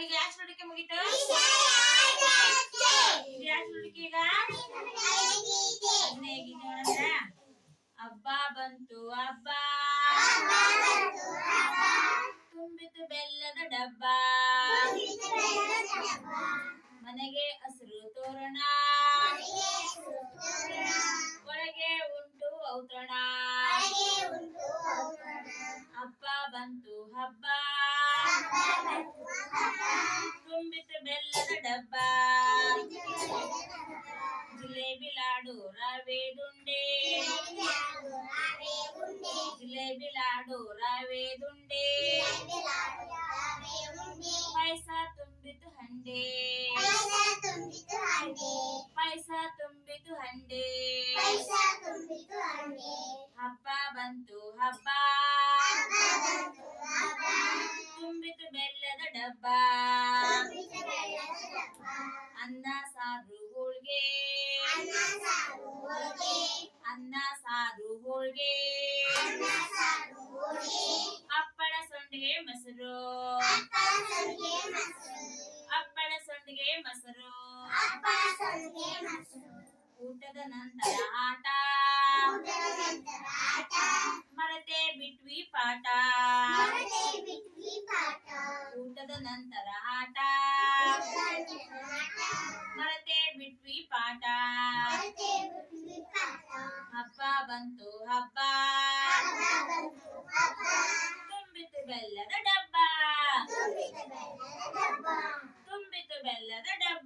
ನಾವೀಗ ಯಾವ ಚಟುವಟಿಕೆ ಮುಗಿತು? ಯಾವ ಚಟುವಟಿಕೆ ಈಗ? ನೋಡಂದ್ರ ಹಬ್ಬ ಬಂತು, ಹಬ್ಬ. ತುಂಬಿತು ಬೆಲ್ಲದ ಡಬ್ಬ. ಮನೆಗೆ ಹಸಿರು ತೋರಣ. ಒಳಗೆ ಉಂಟು ಔತಣ. ಹಬ್ಬ ಬಂತು, ಹಬ್ಬ. ತುಂಬಿತು ಬೆಲ್ಲದ ಡಬ್ಬ ಜಿಲೇಬಿ ಲಾಡು ರವೆ ದುಂಡೆ ಜಿಲೇಬಿ ಲಾಡು ರವೆ ದುಂಡೆ ಪಾಯಸ ತುಂಬಿತು ಹಂಡೆ ಪಾಯಸ ತುಂಬಿತು ಹಂಡೆ ಹಬ್ಬ ಬಂತು ಹಬ್ಬ ಡಬ್ಬ ಅನ್ನ, ಸಾರು, ಹೋಳ್ಗೆ. ಅನ್ನ, ಸಾರು, ಹೋಳ್ಗೆ. ಹಪ್ಪಳ, ಸೊಂಡಿಗೆ, ಮೊಸರು. ಹಪ್ಪಳ, ಸೊಂಡಿಗೆ, ಮೊಸರು. ಊಟದ ನಂತರ ಆಟ. ಮರತೆ ಬಿಟ್ವಿ ಪಾಠ. ನಂತರ ಆಟ. ಮರತೆ ಬಿಟ್ವಿ ಪಾಠ. ಹಬ್ಬ ಬಂತು ಹಬ್ಬ. ತುಂಬಿತು ಬೆಲ್ಲದ ಡಬ್ಬ. ತುಂಬಿತು ಬೆಲ್ಲದ ಡಬ್ಬ.